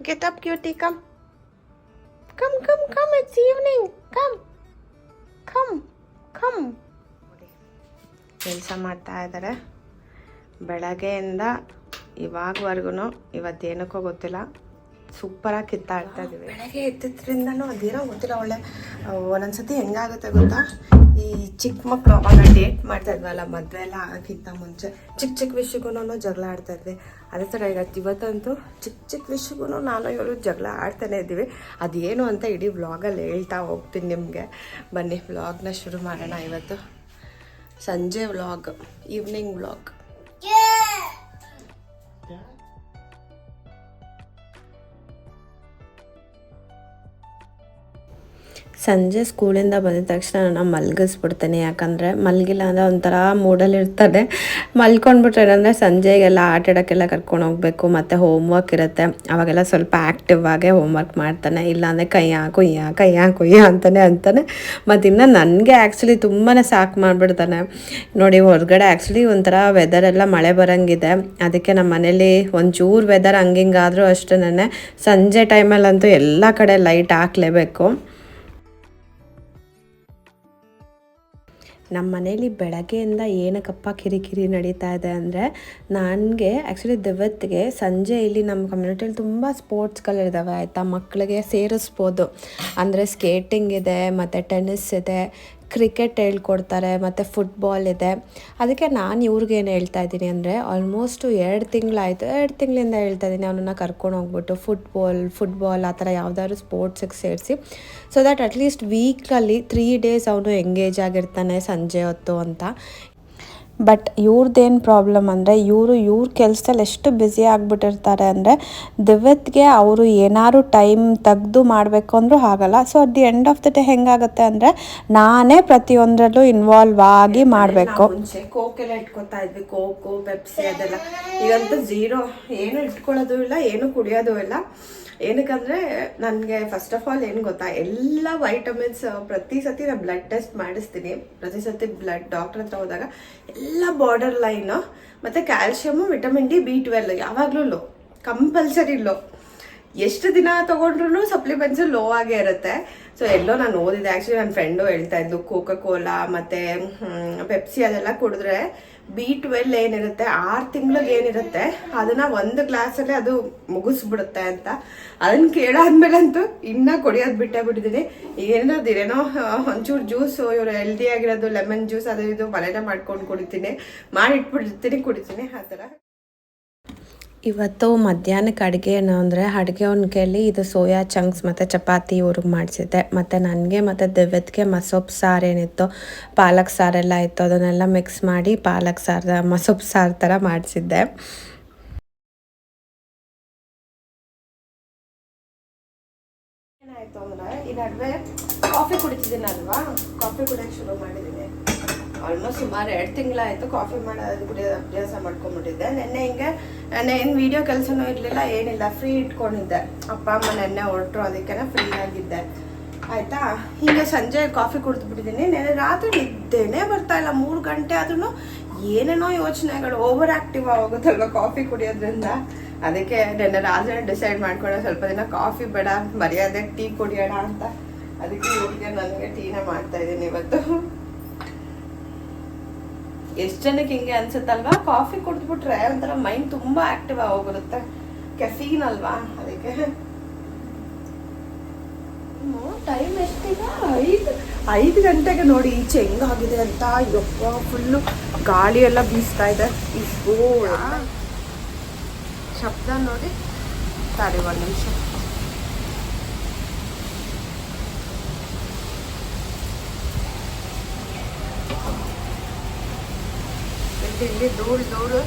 Get up, cutie. Come. Come, come, come. It's evening. Come. Come. Come. ಕೆಲಸ ಮಾಡ್ತಾ ಇದ್ದಾರೆ ಬೆಳಗ್ಗೆಯಿಂದ ಇವಾಗವರೆಗೂ ಇವತ್ತೇನಕ್ಕೋ ಗೊತ್ತಿಲ್ಲ ಸೂಪರಾಗಿ ಕಿತ್ತಾಡ್ತಾ ಇದ್ದೀವಿ ಬೆಳಗ್ಗೆ ಎದ್ದಿದ್ರಿಂದನೂ ಅದೇನೋ ಗೊತ್ತಿಲ್ಲ ಒಳ್ಳೆ ಒಂದೊಂದ್ಸತಿ ಹೆಂಗಾಗುತ್ತೆ ಗೊತ್ತಾ ಈ ಚಿಕ್ಕ ಮಕ್ಕಳು ಅವಾಗ ಡೇಟ್ ಮಾಡ್ತಾ ಇದ್ವಲ್ಲ, ಮದುವೆ ಎಲ್ಲ ಆಗಕ್ಕಿಂತ ಮುಂಚೆ, ಚಿಕ್ಕ ಚಿಕ್ಕ ವಿಷಯಕ್ಕೂ ಜಗಳ ಆಡ್ತಾ ಇದ್ವಿ. ಅದೇ ಥರ ಇವತ್ತು ಇವತ್ತಂತೂ ಚಿಕ್ಕ ಚಿಕ್ಕ ವಿಷಯಕ್ಕೂ ನಾನು ಇವರು ಜಗಳ ಆಡ್ತಾನೆ ಇದ್ದೀವಿ. ಅದೇನು ಅಂತ ಇಡೀ ವ್ಲಾಗಲ್ಲಿ ಹೇಳ್ತಾ ಹೋಗ್ತೀನಿ ನಿಮಗೆ. ಬನ್ನಿ ವ್ಲಾಗ್ನ ಶುರು ಮಾಡೋಣ ಇವತ್ತು. ಸಂಜೆ ವ್ಲಾಗ್ ಈವ್ನಿಂಗ್ ವ್ಲಾಗ್ ಸಂಜೆ ಸ್ಕೂಲಿಂದ ಬಂದಿದ ತಕ್ಷಣ ನಾನು ಮಲಗಿಸ್ಬಿಡ್ತೇನೆ. ಯಾಕಂದರೆ ಮಲಗಿಲ್ಲ ಅಂದರೆ ಒಂಥರ ಮೂಡಲ್ಲಿ ಇರ್ತದೆ. ಮಲ್ಕೊಂಡ್ಬಿಟ್ರೆ ಏನಂದರೆ ಸಂಜೆಗೆಲ್ಲ ಆಟ ಆಡೋಕ್ಕೆಲ್ಲ ಕರ್ಕೊಂಡು ಹೋಗಬೇಕು. ಮತ್ತು ಹೋಮ್ವರ್ಕ್ ಇರುತ್ತೆ. ಅವಾಗೆಲ್ಲ ಸ್ವಲ್ಪ ಆ್ಯಕ್ಟಿವ್ ಆಗೇ ಹೋಮ್ವರ್ಕ್ ಮಾಡ್ತಾನೆ. ಇಲ್ಲಾಂದರೆ ಕೈಯ ಕೈ ಹಾಕು ಕೊಯ್ಯ ಅಂತಾನೆ ಅಂತಾನೆ. ಮತ್ತು ಇನ್ನು ನನಗೆ ಆ್ಯಕ್ಚುಲಿ ತುಂಬಾ ಸಾಕು ಮಾಡಿಬಿಡ್ತಾನೆ. ನೋಡಿ, ಹೊರಗಡೆ ಆ್ಯಕ್ಚುಲಿ ಒಂಥರ ವೆದರ್ ಎಲ್ಲ ಮಳೆ ಬರೋಂಗಿದೆ. ಅದಕ್ಕೆ ನಮ್ಮ ಮನೇಲಿ ಒಂಚೂರು ವೆದರ್ ಹಂಗಿಂಗಾದರೂ ಅಷ್ಟೇ ಸಂಜೆ ಟೈಮಲ್ಲಂತೂ ಎಲ್ಲ ಕಡೆ ಲೈಟ್ ಹಾಕ್ಲೇಬೇಕು. ನಮ್ಮ ಮನೇಲಿ ಬೆಳಗ್ಗೆಯಿಂದ ಏನಕ್ಕಪ್ಪ ಕಿರಿಕಿರಿ ನಡೀತಾ ಇದೆ ಅಂದರೆ ನನಗೆ ಆ್ಯಕ್ಚುಲಿ ದಿವತ್ತಿಗೆ ಸಂಜೆ ಇಲ್ಲಿ ನಮ್ಮ ಕಮ್ಯುನಿಟಿಯಲ್ಲಿ ತುಂಬ ಸ್ಪೋರ್ಟ್ಸ್ಗಳಿದ್ದಾವೆ ಆಯಿತಾ? ಮಕ್ಕಳಿಗೆ ಸೇರಿಸ್ಬೋದು. ಅಂದರೆ ಸ್ಕೇಟಿಂಗ್ ಇದೆ, ಮತ್ತು ಟೆನ್ನಿಸ್ ಇದೆ ಕ್ರಿಕೆಟ್ ಹೇಳ್ಕೊಡ್ತಾರೆ, ಮತ್ತು ಫುಟ್ಬಾಲ್ ಇದೆ. ಅದಕ್ಕೆ ನಾನು ಇವ್ರಿಗೇನು ಹೇಳ್ತಾ ಇದ್ದೀನಿ ಅಂದರೆ ಆಲ್ಮೋಸ್ಟು ಎರಡು ತಿಂಗಳಾಯಿತು, ಎರಡು ತಿಂಗಳಿಂದ ಹೇಳ್ತಾ ಇದ್ದೀನಿ ಅವನನ್ನು ಕರ್ಕೊಂಡು ಹೋಗ್ಬಿಟ್ಟು ಫುಟ್ಬಾಲ್ ಫುಟ್ಬಾಲ್ ಆ ಥರ ಯಾವುದಾದ್ರು ಸ್ಪೋರ್ಟ್ಸಿಗೆ ಸೇರಿಸಿ so that at least weekly three days ಅವನು ಎಂಗೇಜ್ ಆಗಿರ್ತಾನೆ ಸಂಜೆ ಹೊತ್ತು ಅಂತ. ಬಟ್ ಇವ್ರದ್ದೇನು ಪ್ರಾಬ್ಲಮ್ ಅಂದರೆ ಇವರು ಇವ್ರ ಕೆಲಸದಲ್ಲಿ ಎಷ್ಟು ಬ್ಯುಸಿ ಆಗಿಬಿಟ್ಟಿರ್ತಾರೆ ಅಂದರೆ ದಿವ್ಯತ್ಗೆ ಅವರು ಏನಾದ್ರು ಟೈಮ್ ತೆಗೆದು ಮಾಡಬೇಕು ಅಂದರೂ ಆಗಲ್ಲ. So at the end of the day ಹೆಂಗಾಗುತ್ತೆ ಅಂದರೆ ನಾನೇ ಪ್ರತಿಯೊಂದರಲ್ಲೂ ಇನ್ವಾಲ್ವ್ ಆಗಿ ಮಾಡಬೇಕು. ಮುಂಚೆ ಕೋಕ್ ಇಟ್ಕೊತಾ ಇದ್ವಿ. ಕೋಕು ಪೆಪ್ಸಿ ಅದೆಲ್ಲ. ಈಗಂತೂ ಜೀರೋ ಏನು ಇಟ್ಕೊಳ್ಳೋದು ಇಲ್ಲ ಏನು ಕುಡಿಯೋದು ಇಲ್ಲ. ಏನಕ್ಕಂದ್ರೆ, ನನಗೆ ಫಸ್ಟ್ ಆಫ್ ಆಲ್ ಏನು ಗೊತ್ತಾ, ಎಲ್ಲ ವೈಟಮಿನ್ಸ್ ಪ್ರತಿ ಸತಿ ನಾನು ಬ್ಲಡ್ ಟೆಸ್ಟ್ ಮಾಡಿಸ್ತೀನಿ. ಪ್ರತಿ ಸತಿ ಬ್ಲಡ್ ಡಾಕ್ಟರ್ ಹತ್ರ ಹೋದಾಗ ಎಲ್ಲ ಬಾರ್ಡರ್ ಲೈನು ಮತ್ತು calcium vitamin D B twelve ಯಾವಾಗಲೂ ಲೋ ಕಂಪಲ್ಸರಿ ಲೋ ಎಷ್ಟು ದಿನ ತಗೊಂಡ್ರು ಸಪ್ಲಿಮೆಂಟ್ಸ್ ಲೋ ಆಗೇ ಇರುತ್ತೆ. ಸೊ ಎಲ್ಲೋ ನಾನು ಓದಿದೆ. ಆ್ಯಕ್ಚುಲಿ ನನ್ನ ಫ್ರೆಂಡು ಹೇಳ್ತಾ ಇದ್ದು ಕೋಕಾ ಕೋಲಾ ಮತ್ತು ಪೆಪ್ಸಿ ಅದೆಲ್ಲ ಕುಡಿದ್ರೆ ಬಿ ಟ್ವೆಲ್ ಏನಿರುತ್ತೆ, ಆರು ತಿಂಗಳಿಗೆ ಏನಿರುತ್ತೆ, ಅದನ್ನ ಒಂದು ಗ್ಲಾಸಲ್ಲೇ ಅದು ಮುಗಿಸ್ಬಿಡುತ್ತೆ ಅಂತ. ಅದನ್ನ ಕೇಳಾದ್ಮೇಲಂತೂ ಇನ್ನ ಕುಡಿಯೋದು ಬಿಟ್ಟೇ ಬಿಟ್ಟಿದ್ದೀನಿ ಏನಾದ್ರು ಏನೇನೋ ಒಂಚೂರು ಜ್ಯೂಸು ಇವರು ಹೆಲ್ದಿ ಆಗಿರೋದು ಲೆಮನ್ ಜ್ಯೂಸ್ ಅದು ಇದು ಮನೇಲೆ ಮಾಡ್ಕೊಂಡು ಕುಡಿತೀನಿ. ಮಾಡಿಟ್ಬಿಡ್ತೀನಿ ಕುಡಿತೀನಿ, ಆ ಥರ. ಇವತ್ತು ಮಧ್ಯಾಹ್ನಕ್ಕೆ ಅಡುಗೆ ಏನು ಅಂದರೆ ಅಡುಗೆ ಅವ್ನ ಇದು ಸೋಯಾ ಚಂಕ್ಸ್ ಮತ್ತು ಚಪಾತಿ ಇವ್ರಿಗೆ ಮಾಡಿಸಿದ್ದೆ. ಮತ್ತು ನನಗೆ ಮತ್ತು ದಿವ್ಯತ್ಗೆ ಮಸೊಪ್ಪು ಸಾರು ಏನಿತ್ತು, ಪಾಲಕ್ ಸಾರೆಲ್ಲ ಇತ್ತು. ಅದನ್ನೆಲ್ಲ ಮಿಕ್ಸ್ ಮಾಡಿ ಪಾಲಕ್ ಸಾರು ಮಸೊಪ್ಪು ಸಾರು ಥರ ಮಾಡಿಸಿದ್ದೆ. ಏನಾಯ್ತು ಈ ನಡುವೆ ಕಾಫಿ ಕುಡಿತಿದ್ದೀನಲ್ವಾ? ಕಾಫಿ ಕುಡಿಯೋಕ್ಕೆ ಶುರು ಮಾಡಿದ್ದೀನಿ. ಆಲ್ಮೋಸ್ಟ್ ಸುಮಾರು ಎರಡು ತಿಂಗಳಾಯಿತು ಕಾಫಿ ಮಾಡೋದು ಕುಡಿಯೋದು ಅಭ್ಯಾಸ ಮಾಡ್ಕೊಂಡ್ಬಿಟ್ಟಿದ್ದೆ. ನೆನ್ನೆ ಹಿಂಗೆ ನಾನು ವೀಡಿಯೋ ಕೆಲಸನೂ ಇರಲಿಲ್ಲ, ಏನಿಲ್ಲ ಫ್ರೀ ಇಟ್ಕೊಂಡಿದ್ದೆ. ಅಪ್ಪ, ಅಮ್ಮ ನೆನ್ನೆ ಹೊರಟ್ರು ಅದಕ್ಕೆಲ್ಲ ಫ್ರೀ ಆಗಿದ್ದೆ. ಆಯಿತಾ? ಹೀಗೆ ಸಂಜೆ ಕಾಫಿ ಕುಡಿದು ಬಿಟ್ಟಿದ್ದೀನಿ. ನೆನ್ನೆ ರಾತ್ರಿ ನಿದ್ದೆನೇ ಬರ್ತಾ ಇಲ್ಲ. ಮೂರು ಗಂಟೆ ಆದ್ರೂ ಏನೇನೋ ಯೋಚನೆಗಳು ಓವರ್ ಆಕ್ಟಿವ್ ಆಗೋದಲ್ವ ಕಾಫಿ ಕುಡಿಯೋದ್ರಿಂದ. ಅದಕ್ಕೆ ನೆನ್ನೆ ರಾತ್ರಿ ಡಿಸೈಡ್ ಮಾಡ್ಕೊಂಡು, ಸ್ವಲ್ಪ ದಿನ ಕಾಫಿ ಬೇಡ, ಮರ್ಯಾದೆ ಟೀ ಕುಡಿಯೋಣ ಅಂತ. ಅದಕ್ಕೆ ಇವ್ರಿಗೆ ನನಗೆ ಟೀನ ಮಾಡ್ತಾ ಇದ್ದೀನಿ ಇವತ್ತು. ಎಷ್ಟು ಜನಕ್ಕೆ ಹಿಂಗೆ ಅನ್ಸುತ್ತಲ್ವಾ? ಕಾಫಿ ಕುಡಿದ್ಬಿಟ್ರೆ ಒಂಥರ ಮೈಂಡ್ ತುಂಬಾ ಆಕ್ಟಿವ್ ಆಗೋಗಿರುತ್ತೆ. ಕೆಫೀನ್ ಅಲ್ವಾ? ಅದಕ್ಕೆ. ಟೈಮ್ ಎಷ್ಟಿದೆ? ಐದು ಐದು ಗಂಟೆಗೆ ನೋಡಿ ಈಚೆ ಹೆಂಗಾಗಿದೆ ಅಂತ. ಯಪ್ಪ ಫುಲ್ಲು ಗಾಳಿ ಎಲ್ಲ ಬೀಸ್ತಾ ಇದೆ. ಇಷ್ಟು ಶಬ್ದ ನೋಡಿ. ಸರಿ ಒಂದು ನಿಮಿಷ. ಇಲ್ಲಿ ಇಲ್ಲಿ ಧೂಳು ಧೂಳು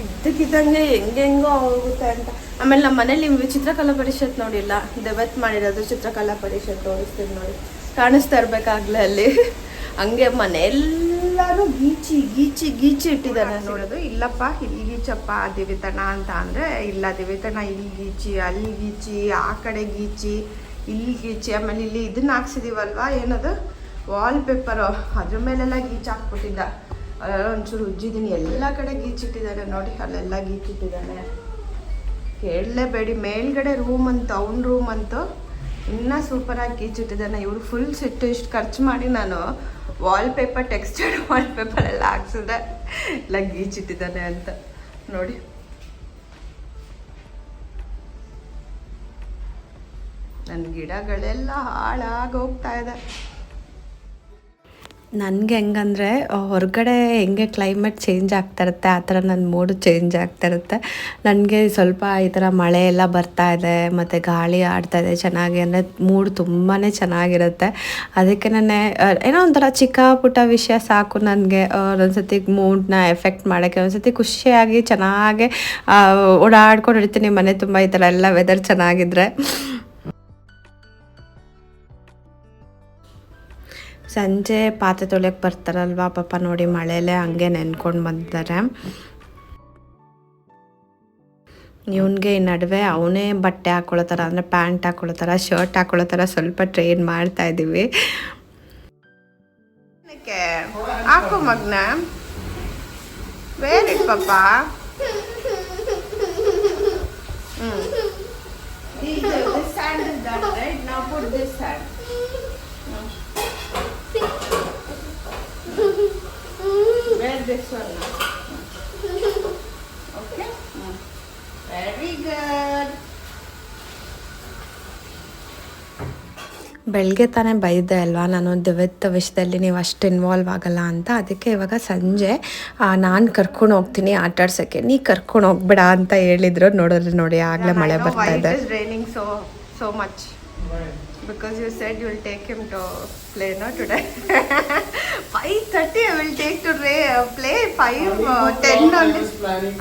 ಇದ್ದಕ್ಕಿದ್ದಂಗೆ ಹೆಂಗೆಂಗೋ ಹೋಗುತ್ತೆ ಅಂತ. ಆಮೇಲೆ ನಮ್ಮ ಮನೇಲಿ ಚಿತ್ರಕಲಾ ಪರಿಷತ್ ನೋಡಿಲ್ಲ? ದೆವತ್ ಮಾಡಿರೋದು ಚಿತ್ರಕಲಾ ಪರಿಷತ್ ತೋರಿಸ್ತೀವಿ ನೋಡಿ. ಕಾಣಿಸ್ತಾ ಇರ್ಬೇಕಾಗ್ಲೇ ಅಲ್ಲಿ. ಹಂಗೆ ಮನೆಯೆಲ್ಲರೂ ಗೀಚಿ ಗೀಚಿ ಗೀಚಿ ಇಟ್ಟಿದ್ದಾನೆ ನೋಡೋದು. ಇಲ್ಲಪ್ಪ ಇಲ್ಲಿ ಗೀಚಪ್ಪ ದಿವಿತಣ ಅಂತ ಅಂದರೆ ಇಲ್ಲ ದಿವಿತಣ ಇಲ್ಲಿ ಗೀಚಿ ಅಲ್ಲಿ ಗೀಚಿ ಆ ಕಡೆ ಗೀಚಿ. ಇಲ್ಲಿ ಗೀಚಿ ಆಮೇಲೆ ಇಲ್ಲಿ ಇದನ್ನ ಹಾಕ್ಸಿದೀವಲ್ವಾ ಏನದು? ವಾಲ್ ಪೇಪರು ಅದ್ರ ಮೇಲೆಲ್ಲ ಗೀಚ್ ಹಾಕ್ಬಿಟ್ಟಿದ್ದ. ಅಲ್ಲೆಲ್ಲ ಒಂಚೂರು ಉಜ್ಜಿದ್ದೀನಿ ಎಲ್ಲ ಕಡೆ ಗೀಚಿಟ್ಟಿದ್ದಾನೆ ನೋಡಿ, ಅಲ್ಲೆಲ್ಲ ಗೀಚಿಟ್ಟಿದ್ದಾನೆ ಕೇಳಲೇಬೇಡಿ. ಮೇಲ್ಗಡೆ ರೂಮ್ ಅಂತ ಅವ್ನ ರೂಮ್ ಅಂತೂ, ಇನ್ನೂ ಸೂಪರಾಗಿ ಗೀಚಿಟ್ಟಿದ್ದಾನೆ ಇವರು ಫುಲ್ ಸಿಟ್ಟು ಇಷ್ಟು ಖರ್ಚು ಮಾಡಿ ನಾನು ವಾಲ್ ಪೇಪರ್ ವಾಲ್ಪೇಪರೆಲ್ಲ ಹಾಕ್ಸಿದ್ರೆ ಎಲ್ಲ ಗೀಚಿಟ್ಟಿದ್ದಾನೆ ಅಂತ. ನೋಡಿ. ನನ್ನ ಗಿಡಗಳೆಲ್ಲ ಹಾಳಾಗಿ ಹೋಗ್ತಾ ಇದೆ. ನನಗೆ ಹೆಂಗಂದರೆ ಹೊರಗಡೆ ಹೆಂಗೆ ಕ್ಲೈಮೇಟ್ ಚೇಂಜ್ ಆಗ್ತಾ ಇರುತ್ತೆ, ಆ ಥರ ನನ್ನ ಮೂಡು ಚೇಂಜ್ ಆಗ್ತಾ ಇರುತ್ತೆ. ನನಗೆ ಸ್ವಲ್ಪ ಈ ಥರ ಮಳೆ ಎಲ್ಲ ಬರ್ತಾ ಇದೆ, ಮತ್ತು ಗಾಳಿ ಆಡ್ತಾ ಇದೆ ಚೆನ್ನಾಗಿ, ಅಂದರೆ ಮೂಡ್ ತುಂಬಾ ಚೆನ್ನಾಗಿರುತ್ತೆ. ಅದಕ್ಕೆ ನಾನು ಏನೋ ಒಂಥರ ಚಿಕ್ಕ ಪುಟ್ಟ ವಿಷಯ ಸಾಕು ನನಗೆ. ಒಂದೊಂದ್ಸತಿ ಮೂಡ್ನ ಎಫೆಕ್ಟ್ ಮಾಡೋಕ್ಕೆ, ಒಂದ್ಸತಿ ಖುಷಿಯಾಗಿ ಚೆನ್ನಾಗೆ ಓಡಾಡ್ಕೊಂಡು ಇರ್ತೀನಿ, ಮನೆ ತುಂಬ ಈ ಥರ ಎಲ್ಲ ವೆದರ್ ಚೆನ್ನಾಗಿದ್ರೆ. ಸಂಜೆ ಪಾತ್ರೆ ತೊಳೆಯೋಕೆ ಬರ್ತಾರಲ್ವಾ? ಪಾಪ ನೋಡಿ ಮಳೆಯಲ್ಲೇ ಹಂಗೆ ನೆನ್ಕೊಂಡು ಬಂದಿದ್ದಾರೆ. ಇವನಿಗೆ ಈ ನಡುವೆ ಅವನೇ ಬಟ್ಟೆ ಹಾಕೊಳ್ಳೋ ಥರ ಅಂದರೆ ಪ್ಯಾಂಟ್ ಹಾಕೊಳ್ಳೋ ಥರ ಶರ್ಟ್ ಹಾಕೊಳ್ಳೋ ಥರ ಸ್ವಲ್ಪ ಟ್ರೈನ್ ಮಾಡ್ತಾ ಇದ್ದೀವಿ ಹಾಕು ಮಗ್ನ. ವೇರಿ ಪಾಪ. This hand is done, right? Now put this hand. Wear this one ಅಲ್ಲ. Okay Very good. ಬೆಳಗ್ಗೆ ತಾನೇ ಬೈದೆ ಅಲ್ವಾ? ನಾನು ದಿವ್ಯದ ವಿಷಯದಲ್ಲಿ ನೀವು ಅಷ್ಟು ಇನ್ವಾಲ್ವ್ ಆಗಲ್ಲ ಅಂತ. ಅದಕ್ಕೆ ಇವಾಗ ಸಂಜೆ ನಾನು ಕರ್ಕೊಂಡು ಹೋಗ್ತೀನಿ ಆಟಾಡ್ಸೋಕ್ಕೆ ನೀ ಕರ್ಕೊಂಡು ಹೋಗ್ಬೇಡ ಅಂತ ಹೇಳಿದ್ರು. ನೋಡಿದ್ರೆ ನೋಡಿ ಆಗಲೇ ಮಳೆ ಬರ್ತಾ ಇದೆ. Raining so so much because you said you will take him to play no today? 5:30 I will take to ra- play 5 uh, 10 only.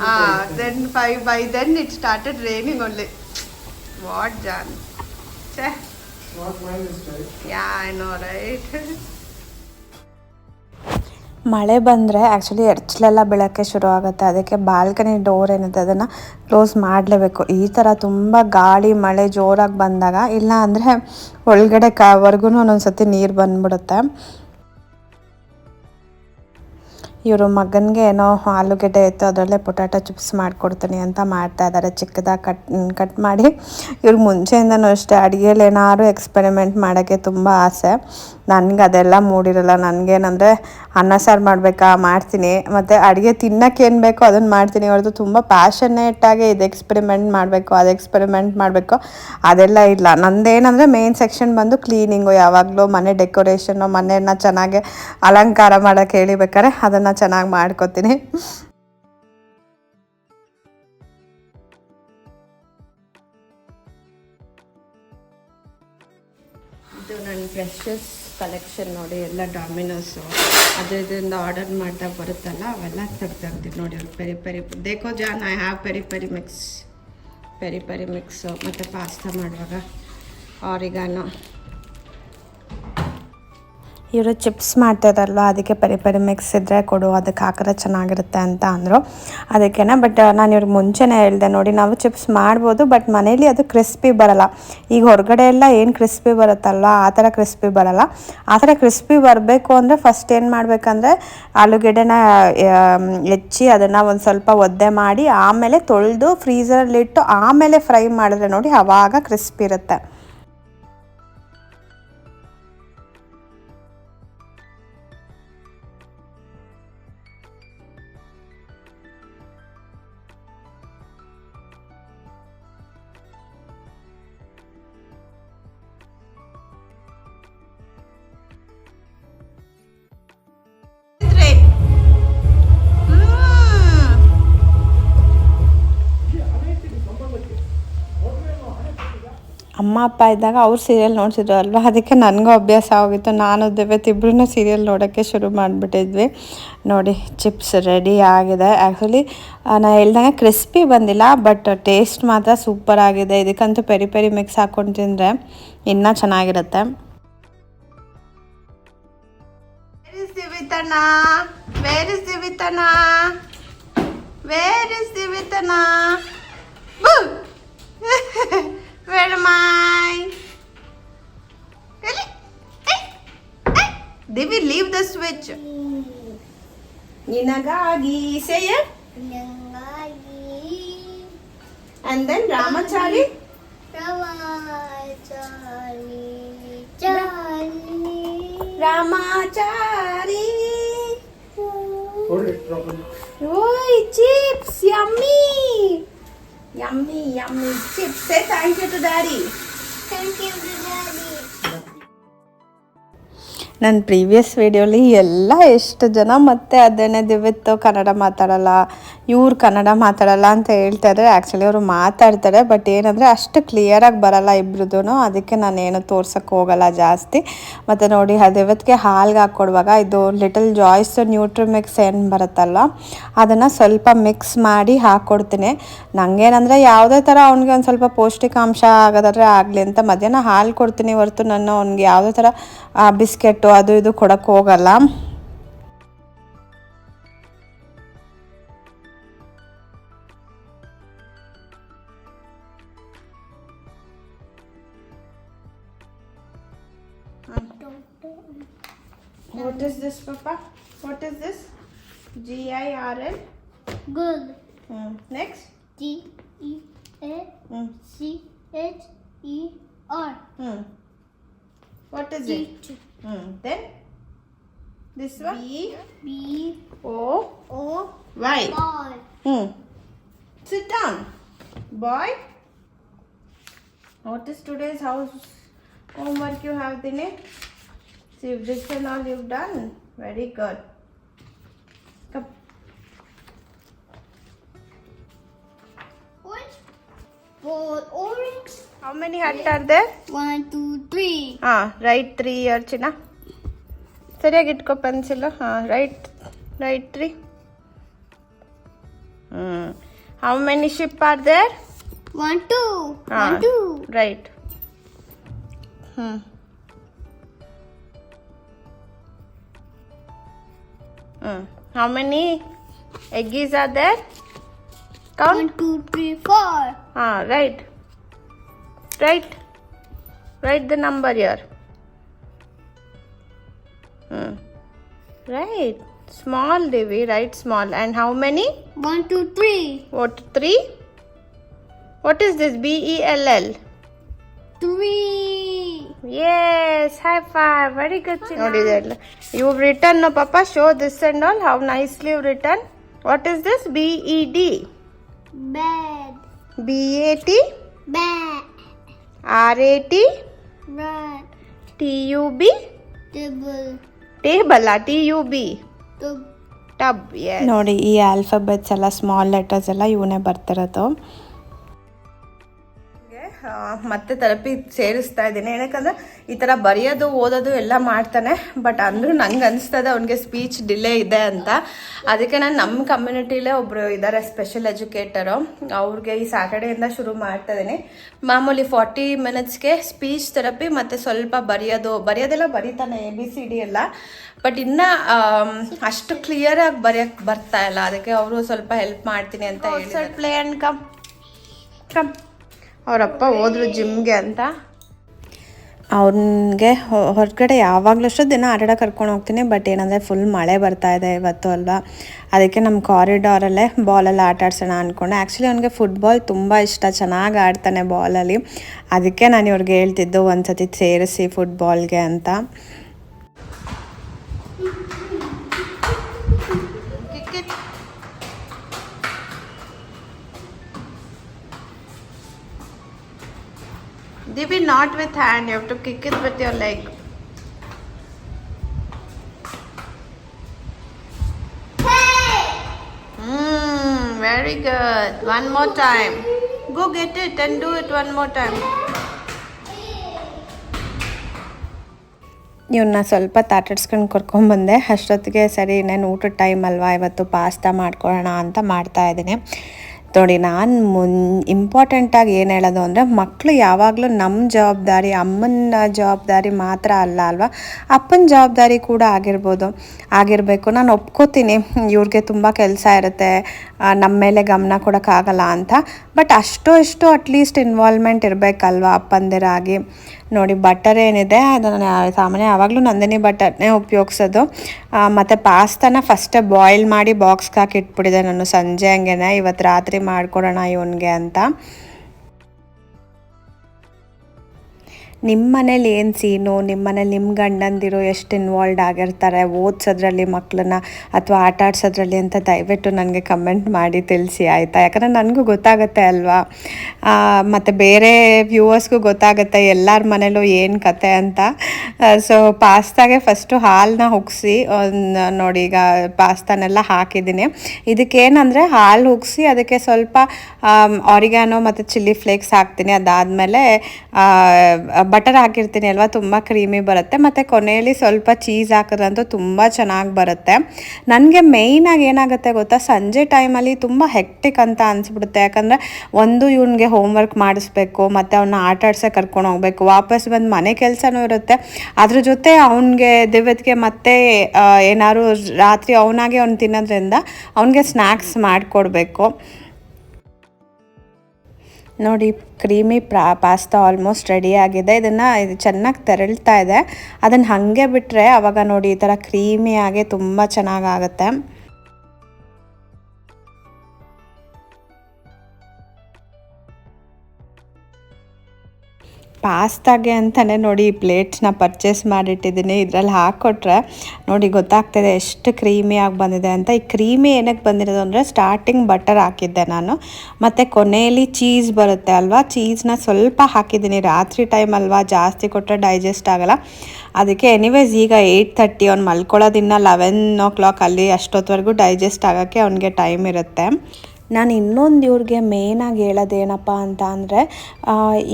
ah then 5 by then it started raining only. What Jan? Cheh. yeah I know right ಮಳೆ ಬಂದರೆ actually ಎರ್ಚ್ಲೆಲ್ಲ ಬೀಳೋಕ್ಕೆ ಶುರು ಆಗುತ್ತೆ. ಅದಕ್ಕೆ balcony door ಏನಿದೆ ಅದನ್ನು close ಮಾಡಲೇಬೇಕು. ಈ ಥರ ತುಂಬ ಗಾಳಿ, ಮಳೆ ಜೋರಾಗಿ ಬಂದಾಗ, ಇಲ್ಲ ಅಂದರೆ ಒಳಗಡೆ ಕವರ್ಗೂ ಒಂದೊಂದು ಸರ್ತಿ ನೀರು ಬಂದ್ಬಿಡುತ್ತೆ. ಇವರು ಮಗನಿಗೆ ಏನೋ ಆಲೂಗೆಡ್ಡೆ ಇತ್ತು, ಅದರಲ್ಲೇ ಪೊಟ್ಯಾಟೊ ಚಿಪ್ಸ್ ಮಾಡಿಕೊಡ್ತೀನಿ ಅಂತ ಮಾಡ್ತಾ ಇದ್ದಾರೆ ಚಿಕ್ಕದಾಗಿ ಕಟ್ ಕಟ್ ಮಾಡಿ. ಇವ್ರಿಗೆ ಮುಂಚೆಯಿಂದನೂ ಅಷ್ಟೇ ಅಡುಗೆಯಲ್ಲಿ ಏನಾದ್ರು ಎಕ್ಸ್ಪೆರಿಮೆಂಟ್ ಮಾಡೋಕ್ಕೆ ತುಂಬ ಆಸೆ. ನನಗೆ ಅದೆಲ್ಲ ಮೂಡಿರಲ್ಲ. ನನಗೇನಂದರೆ ಅನ್ನ ಸಾರು ಮಾಡಬೇಕಾ? ಮಾಡ್ತೀನಿ. ಮತ್ತು ಅಡುಗೆ ತಿನ್ನೋಕೆ ಏನು ಬೇಕೋ ಅದನ್ನು ಮಾಡ್ತೀನಿ. ಹೊರತು ತುಂಬ ಪ್ಯಾಷನೇಟಾಗಿ ಇದು ಎಕ್ಸ್ಪೆರಿಮೆಂಟ್ ಮಾಡಬೇಕು, ಅದು ಎಕ್ಸ್ಪೆರಿಮೆಂಟ್ ಮಾಡಬೇಕು. ಅದೆಲ್ಲ ಇಲ್ಲ. ನಂದೇನಂದರೆ ಮೇನ್ ಸೆಕ್ಷನ್ ಬಂದು ಕ್ಲೀನಿಂಗು ಯಾವಾಗಲೂ ಮನೆ ಡೆಕೋರೇಷನ್ನು ಮನೆಯನ್ನು ಚೆನ್ನಾಗಿ ಅಲಂಕಾರ ಮಾಡೋಕ್ಕೆ ಹೇಳಿಬೇಕಾರೆ ಅದನ್ನು ಚೆನ್ನಾಗಿ ಮಾಡ್ಕೊತೀನಿ. ಇದು ನನ್ನ ಫ್ರೆಶಸ್ ಕಲೆಕ್ಷನ್ ನೋಡಿ, ಎಲ್ಲ ಡಾಮಿನೋಸು ಅದು ಇದರಿಂದ ಆರ್ಡರ್ ಮಾಡಿದಾಗ ಬರುತ್ತಲ್ಲ, ಅವೆಲ್ಲ ತೆಗ್ದಾಗ್ತೀವಿ ನೋಡಿ ಅವ್ರು ಪೆರಿ ಪೆರಿ. ದೇಕೋ John I have peri peri mix peri peri mix ಮತ್ತು ಪಾಸ್ತಾ ಮಾಡುವಾಗ ಆರಿಗಾನೋ ಇವರು ಚಿಪ್ಸ್ ಮಾಡ್ತಾರಲ್ವ ಅದಕ್ಕೆ ಪರಿ ಪರಿ ಮಿಕ್ಸ್ ಇದ್ದರೆ ಕೊಡು, ಅದಕ್ಕೆ ಹಾಕಿದ್ರೆ ಚೆನ್ನಾಗಿರುತ್ತೆ ಅಂತ ಅಂದರು. ಅದಕ್ಕೇನೆ ಬಟ್ ನಾನು ಇವ್ರಿಗೆ ಮುಂಚೆನೇ ಹೇಳಿದೆ, ನೋಡಿ ನಾವು ಚಿಪ್ಸ್ ಮಾಡ್ಬೋದು ಬಟ್ ಮನೇಲಿ ಅದು ಕ್ರಿಸ್ಪಿ ಬರಲ್ಲ. ಈಗ ಹೊರಗಡೆ ಎಲ್ಲ ಏನು ಕ್ರಿಸ್ಪಿ ಬರುತ್ತಲ್ವ, ಆ ಥರ ಕ್ರಿಸ್ಪಿ ಬರಲ್ಲ. ಆ ಥರ ಕ್ರಿಸ್ಪಿ ಬರಬೇಕು ಅಂದರೆ ಫಸ್ಟ್ ಏನು ಮಾಡಬೇಕಂದ್ರೆ, ಆಲೂಗೆಡ್ಡೆನ ಹೆಚ್ಚಿ ಅದನ್ನು ಒಂದು ಸ್ವಲ್ಪ ಒದ್ದೆ ಮಾಡಿ, ಆಮೇಲೆ ತೊಳೆದು ಫ್ರೀಸರಲ್ಲಿಟ್ಟು ಆಮೇಲೆ ಫ್ರೈ ಮಾಡಿದ್ರೆ ನೋಡಿ ಆವಾಗ ಕ್ರಿಸ್ಪಿ ಇರುತ್ತೆ. ಅಮ್ಮ, ಅಪ್ಪ ಇದ್ದಾಗ ಅವ್ರು ಸೀರಿಯಲ್ ನೋಡ್ತಿದ್ರು ಅಲ್ವಾ ಅದಕ್ಕೆ ನನಗೂ ಅಭ್ಯಾಸ ಆಗಿತ್ತು. ನಾನು, ದೇವತ್ ಇಬ್ಬರೂ ಸೀರಿಯಲ್ ನೋಡೋಕ್ಕೆ ಶುರು ಮಾಡಿಬಿಟ್ಟಿದ್ವಿ. ನೋಡಿ ಚಿಪ್ಸ್ ರೆಡಿ ಆಗಿದೆ. ಆ್ಯಕ್ಚುಲಿ ನಾನು ಹೇಳ್ದಂಗೆ ಕ್ರಿಸ್ಪಿ ಬಂದಿಲ್ಲ ಬಟ್ ಟೇಸ್ಟ್ ಮಾತ್ರ ಸೂಪರ್ ಆಗಿದೆ. ಇದಕ್ಕಂತೂ ಪೆರಿ ಪೆರಿ ಮಿಕ್ಸ್ ಹಾಕ್ಕೊಂಡು ತಿಂದರೆ ಇನ್ನೂ ಚೆನ್ನಾಗಿರುತ್ತೆ. ದಿವಿತನ Where am I? Really? Hey, hey. Did we leave the switch? Ninagagi. Say it. Ninagagi. And then Ramachari. Ramachari. Chari. Ramachari. Hold it properly. Oh, chips. Yummy. Ramachari yummy chips. Say thank you to daddy. Thank you to daddy. ನನ್ನ previous ವೀಡಿಯೋಲಿ ಎಲ್ಲ ಎಷ್ಟು ಜನ ಮತ್ತೆ ಅದೇನೇ ದಿವ್ಯತ್ತು ಕನ್ನಡ ಮಾತಾಡಲ್ಲ ಇವ್ರು ಕನ್ನಡ ಮಾತಾಡಲ್ಲ ಅಂತ ಹೇಳ್ತಾ ಇದ್ದಾರೆ ಆ್ಯಕ್ಚುಲಿ ಅವರು ಮಾತಾಡ್ತಾರೆ ಬಟ್ ಏನಂದರೆ ಅಷ್ಟು ಕ್ಲಿಯರಾಗಿ ಬರಲ್ಲ ಇಬ್ರದ್ದು ಅದಕ್ಕೆ ನಾನು ಏನು ತೋರ್ಸೋಕ್ಕೆ ಹೋಗಲ್ಲ ಜಾಸ್ತಿ. ಮತ್ತು ನೋಡಿ ಹದಿವತ್ತಿಗೆ ಹಾಲ್ಗೆ ಹಾಕ್ಕೊಡುವಾಗ ಇದು ಲಿಟಲ್ ಜಾಯ್ಸ್ ನ್ಯೂಟ್ರಿಮಿಕ್ಸ್ ಏನು ಬರುತ್ತಲ್ಲ, ಅದನ್ನು ಸ್ವಲ್ಪ ಮಿಕ್ಸ್ ಮಾಡಿ ಹಾಕ್ಕೊಡ್ತೀನಿ ನನಗೇನಂದರೆ ಯಾವುದೇ ಥರ ಅವ್ನಿಗೆ ಒಂದು ಸ್ವಲ್ಪ ಪೌಷ್ಟಿಕಾಂಶ ಆಗೋದಾದ್ರೆ ಆಗಲಿ ಅಂತ ಮಧ್ಯಾಹ್ನ ಹಾಲು ಕೊಡ್ತೀನಿ ಹೊರತು ನಾನು ಅವ್ನಿಗೆ ಯಾವುದೇ ಥರ ಬಿಸ್ಕೆಟ್ಟು ಅದು ಇದು ಕೊಡೋಕ್ಕೆ ಹೋಗಲ್ಲ. What is this, Papa? What is this? G I R L. Good. Hmm. Next. G E A. C H E R. Hmm. What is it? G Hmm. Then this one. B B O O Y. Y. Hmm. Sit down, boy. What is today's house homework you have, Dine? So you've written all you've done. Very good. Come. Orange. Four orange. How many hats are there? One, two, three. ಹಾಂ right three Archana ಸರಿಯಾಗಿ ಇಟ್ಕೊ pencil ಹಾಂ right right three ಹ್ಞೂ how many ship are there One, two. Ah. One, two. Right Hmm. Hmm. How many eggs are there? Count. One, two, three, four. Ah, right. Right. Write the number here. Hmm. Right. Small, Devi. Write small. And how many? One, two, three. What, three? What is this? B E L L. Three. Yes, high five. Very good. ನೋಡಿದೆ You've written, no, Papa. Show this and all. How nicely you've written. What is this? B E D. Bed. B A T. Bat. R A T. Rat. T U B. Table. Table. T U B. Tub. Tub. Yes. ನೋಡಿ ಈ alphabets ಎಲ್ಲ small letters ಎಲ್ಲ ಇವನೇ ಬರ್ತಿರೋದು ಮತ್ತೆ therapy ಸೇರಿಸ್ತಾ ಇದ್ದೀನಿ. ಏನಕ್ಕಂದ್ರೆ ಈ ಥರ ಬರೆಯೋದು ಓದೋದು ಎಲ್ಲ ಮಾಡ್ತಾನೆ ಬಟ್ ಅಂದರೂ ನಂಗೆ ಅನಿಸ್ತದೆ ಅವನಿಗೆ ಸ್ಪೀಚ್ ಡಿಲೇ ಇದೆ ಅಂತ. ಅದಕ್ಕೆ ನಾನು ನಮ್ಮ ಕಮ್ಯುನಿಟಿಲೇ ಒಬ್ಬರು ಇದ್ದಾರೆ ಸ್ಪೆಷಲ್ ಎಜುಕೇಟರು ಅವ್ರಿಗೆ ಈ ಸ್ಯಾಟರ್ಡೆಯಿಂದ ಶುರು ಮಾಡ್ತಾ ಇದ್ದೀನಿ. ಮಾಮೂಲಿ ಫಾರ್ಟಿ ಮಿನಿಟ್ಸ್ಗೆ ಸ್ಪೀಚ್ ಥೆರಪಿ ಮತ್ತು ಸ್ವಲ್ಪ ಬರೆಯೋದು ಬರೆಯೋದೆಲ್ಲ ಬರೀತಾನೆ ಎ ಬಿ ಸಿ ಡಿ ಎಲ್ಲ. ಬಟ್ ಇನ್ನ ಅಷ್ಟು ಕ್ಲಿಯರ್ ಆಗಿ ಬರೆಯಕ್ ಬರ್ತಾ ಇಲ್ಲ. ಅದಕ್ಕೆ ಅವರು ಸ್ವಲ್ಪ ಹೆಲ್ಪ್ ಮಾಡ್ತೀನಿ ಅಂತ ಹೇಳಿ ಪ್ಲೇ ಅಂಡ್ ಕಮ್ ಕಮ್ ಅವರಪ್ಪ ಹೋದ್ರು ಜಿಮ್ಗೆ ಅಂತ. ಅವ್ರಿಗೆ ಹೊರಗಡೆ ಯಾವಾಗಲೂ ಅಷ್ಟು ದಿನ ಆಟಾಡ ಕರ್ಕೊಂಡು ಹೋಗ್ತೀನಿ, ಬಟ್ ಏನಂದರೆ ಫುಲ್ ಮಳೆ ಬರ್ತಾ ಇದೆ ಇವತ್ತು ಅಲ್ವಾ. ಅದಕ್ಕೆ ನಮ್ಮ ಕಾರಿಡಾರಲ್ಲೇ ಬಾಲಲ್ಲಿ ಆಟ ಆಡ್ಸೋಣ ಅಂದ್ಕೊಂಡೆ ಆ್ಯಕ್ಚುಲಿ ಅವನಿಗೆ ಫುಟ್ಬಾಲ್ ತುಂಬ ಇಷ್ಟ, ಚೆನ್ನಾಗಿ ಆಡ್ತಾನೆ ಬಾಲಲ್ಲಿ ಅದಕ್ಕೆ ನಾನು ಇವ್ರಿಗೆ ಹೇಳ್ತಿದ್ದು ಒಂದು ಸತಿ ಸೇರಿಸಿ ಫುಟ್ಬಾಲ್ಗೆ ಅಂತ. Divi, not with hand. You have to kick it with your leg. Mm, very good. One more time. Go get it and do it one more time. ಇವನ್ನ ಸ್ವಲ್ಪ ತಾಟಾಡ್ಸ್ಕೊಂಡು ಕರ್ಕೊಂಬಂದೆ ಅಷ್ಟೊತ್ತಿಗೆ ಸರಿ ಇನ್ನೇನು ಊಟದ ಟೈಮ್ ಅಲ್ವಾ ಇವತ್ತು ಪಾಸ್ತಾ ಮಾಡ್ಕೊಳ್ಳೋಣ ಅಂತ ಮಾಡ್ತಾ ಇದ್ದೀನಿ ನೋಡಿ, ನಾನು ಮುನ್ ಇಂಪಾರ್ಟೆಂಟಾಗಿ ಏನು ಹೇಳೋದು ಅಂದರೆ ಮಕ್ಕಳು ಯಾವಾಗಲೂ ನಮ್ಮ ಜವಾಬ್ದಾರಿ ಅಮ್ಮನ ಜವಾಬ್ದಾರಿ ಮಾತ್ರ ಅಲ್ಲ ಅಲ್ವಾ? ಅಪ್ಪನ ಜವಾಬ್ದಾರಿ ಕೂಡ ಆಗಿರ್ಬೋದು. ಆಗಿರಬೇಕು. ನಾನು ಒಪ್ಕೋತೀನಿ. ಇವ್ರಿಗೆ ತುಂಬ ಕೆಲಸ ಇರುತ್ತೆ. ನಮ್ಮ ಮೇಲೆ ಗಮನ ಕೊಡೋಕ್ಕಾಗಲ್ಲ ಅಂತ. ಬಟ್ ಅಷ್ಟೋ, ಇಷ್ಟು ಅಟ್ಲೀಸ್ಟ್ ಇನ್ವಾಲ್ವ್ಮೆಂಟ್ ಇರಬೇಕಲ್ವ ಅಪ್ಪಂದಿರಾಗಿ? ನೋಡಿ ಬಟರ್ ಏನಿದೆ, ಅದನ್ನು ಸಾಮಾನ್ಯ ಯಾವಾಗಲೂ ನಂದಿನಿ ಬಟರ್ನೇ ಉಪಯೋಗಿಸೋದು. ಮತ್ತು ಪಾಸ್ತಾನ ಫಸ್ಟೇ ಬಾಯ್ಲ್ ಮಾಡಿ ಬಾಕ್ಸ್ಗೆ ಹಾಕಿ ಇಟ್ಬಿಟ್ಟಿದೆ ನಾನು, ಸಂಜೆ ಹಂಗೆನೆ ಇವತ್ತು ರಾತ್ರಿ ಮಾಡ್ಕೊಡೋಣ ಇವನಿಗೆ ಅಂತ. ನಿಮ್ಮ ಮನೇಲಿ ಏನು ಸೀನು? ನಿಮ್ಮ ಮನೇಲಿ ನಿಮ್ಮ ಗಂಡಂದಿರು ಎಷ್ಟು ಇನ್ವಾಲ್ವ್ ಆಗಿರ್ತಾರೆ? ಓದ್ಸೋದ್ರಲ್ಲಿ ಮಕ್ಕಳನ್ನ ಅಥವಾ ಆಟ ಆಡ್ಸೋದ್ರಲ್ಲಿ ಅಂತ ದಯವಿಟ್ಟು ನನಗೆ ಕಮೆಂಟ್ ಮಾಡಿ ತಿಳಿಸಿ, ಆಯಿತಾ? ಯಾಕಂದರೆ ನನಗೂ ಗೊತ್ತಾಗುತ್ತೆ ಅಲ್ವಾ? ಮತ್ತು ಬೇರೆ ವ್ಯೂವರ್ಸ್ಗೂ ಗೊತ್ತಾಗುತ್ತೆ ಎಲ್ಲರ ಮನೇಲೂ ಏನು ಕತೆ ಅಂತ. ಸೊ ಪಾಸ್ತಾಗೆ ಫಸ್ಟು ಹಾಲನ್ನ ಹುಗ್ಸಿ ನೋಡಿ ಈಗ ಪಾಸ್ತಾನೆಲ್ಲ ಹಾಕಿದ್ದೀನಿ. ಇದಕ್ಕೇನಂದರೆ ಹಾಲು ಹುಗ್ಸಿ ಅದಕ್ಕೆ ಸ್ವಲ್ಪ ಆರಿಗ್ಯಾನೋ ಮತ್ತು ಚಿಲ್ಲಿ ಫ್ಲೇಕ್ಸ್ ಹಾಕ್ತೀನಿ. ಅದಾದಮೇಲೆ ಬಟರ್ ಹಾಕಿರ್ತೀನಿ ಅಲ್ವಾ, ತುಂಬ ಕ್ರೀಮಿ ಬರುತ್ತೆ. ಮತ್ತು ಕೊನೆಯಲ್ಲಿ ಸ್ವಲ್ಪ ಚೀಸ್ ಹಾಕಿದ್ರಂತೂ ತುಂಬ ಚೆನ್ನಾಗಿ ಬರುತ್ತೆ. ನನಗೆ ಮೇಯ್ನಾಗಿ ಏನಾಗುತ್ತೆ ಗೊತ್ತಾ, ಸಂಜೆ ಟೈಮಲ್ಲಿ ತುಂಬ ಹೆಕ್ಟಿಕ್ ಅಂತ ಅನಿಸ್ಬಿಡುತ್ತೆ. ಯಾಕಂದರೆ ಒಂದು ಇವನಿಗೆ ಹೋಮ್ವರ್ಕ್ ಮಾಡಿಸ್ಬೇಕು, ಮತ್ತು ಅವನ್ನ ಆಟ ಆಡ್ಸೋಕೆ ಕರ್ಕೊಂಡು ಹೋಗಬೇಕು, ವಾಪಸ್ ಬಂದು ಮನೆ ಕೆಲಸನೂ ಇರುತ್ತೆ. ಅದ್ರ ಜೊತೆ ಅವನಿಗೆ ದಿವ್ಯತ್ಗೆ ಮತ್ತೆ ಏನಾದ್ರು ರಾತ್ರಿ ಅವನಾಗೆ ಅವ್ನು ತಿನ್ನೋದ್ರಿಂದ ಅವನಿಗೆ ಸ್ನ್ಯಾಕ್ಸ್ ಮಾಡಿಕೊಡ್ಬೇಕು. ನೋಡಿ, ಕ್ರೀಮಿ ಪ್ರಾ, ಪಾಸ್ತಾ ಆಲ್ಮೋಸ್ಟ್ ರೆಡಿ ಆಗಿದೆ. ಇದನ್ನು ಇದು ಚೆನ್ನಾಗಿ ತೆರಳ್ತಾ ಇದೆ. ಅದನ್ನು ಹಾಗೆ ಬಿಟ್ಟರೆ ಆವಾಗ ನೋಡಿ ಈ ಥರ ಕ್ರೀಮಿಯಾಗಿ ತುಂಬ ಚೆನ್ನಾಗಾಗುತ್ತೆ. ಪಾಸ್ತಾಗೆ ಅಂತಲೇ ನೋಡಿ ಈ ಪ್ಲೇಟ್ಸ್ನ ಪರ್ಚೇಸ್ ಮಾಡಿಟ್ಟಿದ್ದೀನಿ. ಇದರಲ್ಲಿ ಹಾಕ್ಕೊಟ್ರೆ ನೋಡಿ ಗೊತ್ತಾಗ್ತಿದೆ ಎಷ್ಟು ಕ್ರೀಮಿಯಾಗಿ ಬಂದಿದೆ ಅಂತ. ಈ ಕ್ರೀಮಿ ಏನಕ್ಕೆ ಬಂದಿರೋದು ಅಂದರೆ ಸ್ಟಾರ್ಟಿಂಗ್ ಬಟರ್ ಹಾಕಿದ್ದೆ ನಾನು. ಮತ್ತು ಕೊನೆಯಲ್ಲಿ ಚೀಸ್ ಬರುತ್ತೆ ಅಲ್ವಾ? ಚೀಸ್ನ ಸ್ವಲ್ಪ ಹಾಕಿದ್ದೀನಿ. ರಾತ್ರಿ ಟೈಮ್ ಅಲ್ವಾ? ಜಾಸ್ತಿ ಕೊಟ್ಟರೆ ಡೈಜೆಸ್ಟ್ ಆಗಲ್ಲ. ಅದಕ್ಕೆ ಎನಿವೇಸ್ ಈಗ ಏಯ್ಟ್ ತರ್ಟಿ ಅವ್ನು ಮಲ್ಕೊಳ್ಳೋದಿನ್ನ ಲೆವೆನ್ ಓ ಕ್ಲಾಕ್ ಅಲ್ಲಿ ಅಷ್ಟೊತ್ತವರೆಗೂ ಡೈಜೆಸ್ಟ್ ಆಗೋಕ್ಕೆ ಅವನಿಗೆ ಟೈಮ್ ಇರುತ್ತೆ. ನಾನು ಇನ್ನೊಂದು ಇವ್ರಿಗೆ ಮೇನಾಗಿ ಹೇಳೋದೇನಪ್ಪ ಅಂತ ಅಂದರೆ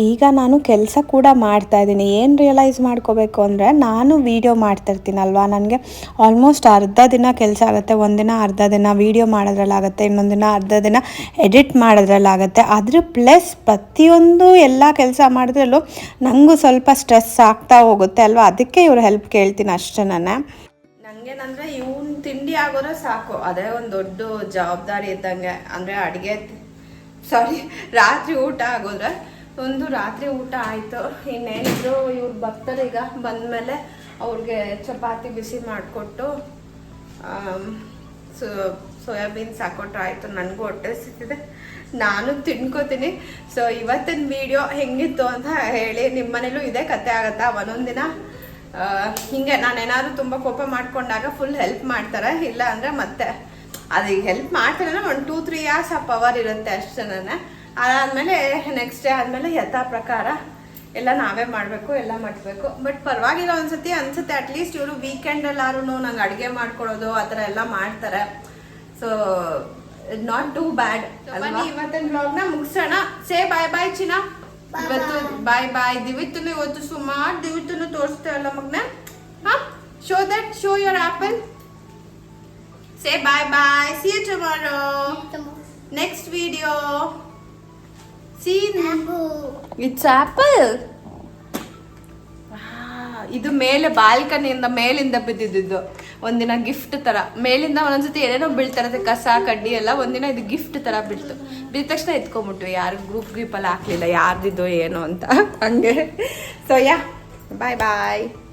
ಈಗ ನಾನು ಕೆಲಸ ಕೂಡ ಮಾಡ್ತಾ ಇದ್ದೀನಿ. ಏನು ರಿಯಲೈಸ್ ಮಾಡ್ಕೋಬೇಕು ಅಂದರೆ, ನಾನು ವೀಡಿಯೋ ಮಾಡ್ತಿರ್ತೀನಲ್ವಾ? ನನಗೆ ಆಲ್ಮೋಸ್ಟ್ ಅರ್ಧ ದಿನ ಕೆಲಸ ಆಗುತ್ತೆ. ಒಂದಿನ ಅರ್ಧ ದಿನ ವೀಡಿಯೋ ಮಾಡೋದ್ರಲ್ಲಾಗುತ್ತೆ. ಇನ್ನೊಂದಿನ ದಿನ ಅರ್ಧ ದಿನ ಎಡಿಟ್ ಮಾಡೋದ್ರಲ್ಲಾಗುತ್ತೆ. ಅದ್ರ ಪ್ಲಸ್ ಪ್ರತಿಯೊಂದು ಎಲ್ಲ ಕೆಲಸ ಮಾಡಿದ್ರಲ್ಲೂ ನನಗೂ ಸ್ವಲ್ಪ ಸ್ಟ್ರೆಸ್ ಆಗ್ತಾ ಹೋಗುತ್ತೆ ಅಲ್ವಾ? ಅದಕ್ಕೆ ಇವ್ರ ಹೆಲ್ಪ್ ಕೇಳ್ತೀನಿ ಅಷ್ಟೇ ನಾನು. ನಂಗೇನಂದ್ರೆ ಇವನ್ ತಿಂಡಿ ಆಗೋದ್ರೆ ಸಾಕು. ಅದೇ ಒಂದು ದೊಡ್ಡ ಜವಾಬ್ದಾರಿ ಇದ್ದಂಗೆ. ಅಂದ್ರೆ ಅಡುಗೆ ಸಾರಿ ರಾತ್ರಿ ಊಟ ಆಗೋದ್ರೆ ಒಂದು ರಾತ್ರಿ ಊಟ ಆಯಿತು. ಇನ್ನೇನಿದ್ರು ಇವ್ರು ಈಗ ಬಂದಮೇಲೆ ಅವ್ರಿಗೆ ಚಪಾತಿ ಬಿಸಿ ಮಾಡಿಕೊಟ್ಟು ಸೊ ಸೋಯಾಬೀನ್ಸ್ ಹಾಕೊಟ್ರೆ ಆಯಿತು. ನನಗೂ ಹೊಟ್ಟೆ ಸಿಕ್ಕಿದೆ ನಾನು ತಿನ್ಕೋತೀನಿ. ಸೊ ಇವತ್ತಿನ ವಿಡಿಯೋ ಹೆಂಗಿತ್ತು ಅಂತ ಹೇಳಿ ನಿಮ್ಮ ಮನೇಲೂ ಇದೇ ಕತೆ ಆಗತ್ತಾ? ಒಂದೊಂದು ಆ, ಹಿಂಗೆ ನಾನು ಏನಾದ್ರು ತುಂಬ ಕೋಪ ಮಾಡ್ಕೊಂಡಾಗ ಫುಲ್ ಹೆಲ್ಪ್ ಮಾಡ್ತಾರೆ ಇಲ್ಲ ಅಂದರೆ ಮತ್ತೆ. ಅದು ಹೆಲ್ಪ್ ಮಾಡ್ತಾರೆ ಒಂದು ಟೂ ತ್ರೀ ಇಯರ್ಸ್ ಆ ಪವರ್ ಇರುತ್ತೆ ಜನನೇ. ಅದಾದಮೇಲೆ ನೆಕ್ಸ್ಟ್ ಡೇ ಆದಮೇಲೆ ಯಥಾ ಪ್ರಕಾರ ಎಲ್ಲ ನಾವೇ ಮಾಡಬೇಕು ಎಲ್ಲ ಮಾಡಬೇಕು. ಬಟ್ ಪರವಾಗಿಲ್ಲ ಒಂದ್ಸತಿ ಅನ್ಸುತ್ತೆ ಅಟ್ಲೀಸ್ಟ್ ಇವರು ವೀಕೆಂಡಲ್ಲಾರು ನಂಗೆ ಅಡುಗೆ ಮಾಡ್ಕೊಳ್ಳೋದು ಆ ಥರ ಎಲ್ಲ ಮಾಡ್ತಾರೆ. ಸೊ ನಾಟ್ ಟೂ ಬ್ಯಾಡ್ ಬನ್ನಿ ಇವತ್ತಿನ ಬ್ಲಾಗ್ನ ಮುಗಿಸೋಣ. ಸೇ ಬಾಯ್ ಬಾಯ್ ಚಿನ್ನ. ಇವತ್ತು ಬಾಯ್ ಬಾಯ್ ದಿವಿತ್ತನು ಇವತ್ತು ಸುಮಾರು ದಿವಿತ್ತನು ತೋರಿಸ್ತೇವಲ್ಲ ಮಗ್ನ? ಹಾ? Show that show your apple say bye bye see you tomorrow next video see. It's apple ಇದು ಮೇಲೆ ಬಾಲ್ಕನಿಯಿಂದ ಮೇಲಿಂದ ಬಿದ್ದಿದ್ದು. ಒಂದಿನ ಗಿಫ್ಟ್ ತರ. ಮೇಲಿಂದ ಒಂದೊಂದ್ಸತಿ ಏನೇನೋ ಬೀಳ್ತಾರತ್ತೆ, ಕಸ, ಕಡ್ಡಿ ಎಲ್ಲ ಒಂದಿನ ಇದು ಗಿಫ್ಟ್ ತರ ಬೀಳ್ತು. ಬಿದ್ದ ತಕ್ಷಣ ಎತ್ಕೊಂಬಿಟ್ವಿ ಯಾರು ಗ್ರೂಪ್ ಗ್ರೂಪ್ ಅಲ್ಲಿ ಹಾಕ್ಲಿಲ್ಲ, ಯಾರ್ದಿದ್ದು ಏನು ಅಂತ. ಹಂಗೆ. ಸೊ ಯಾ ಬಾಯ್ ಬಾಯ್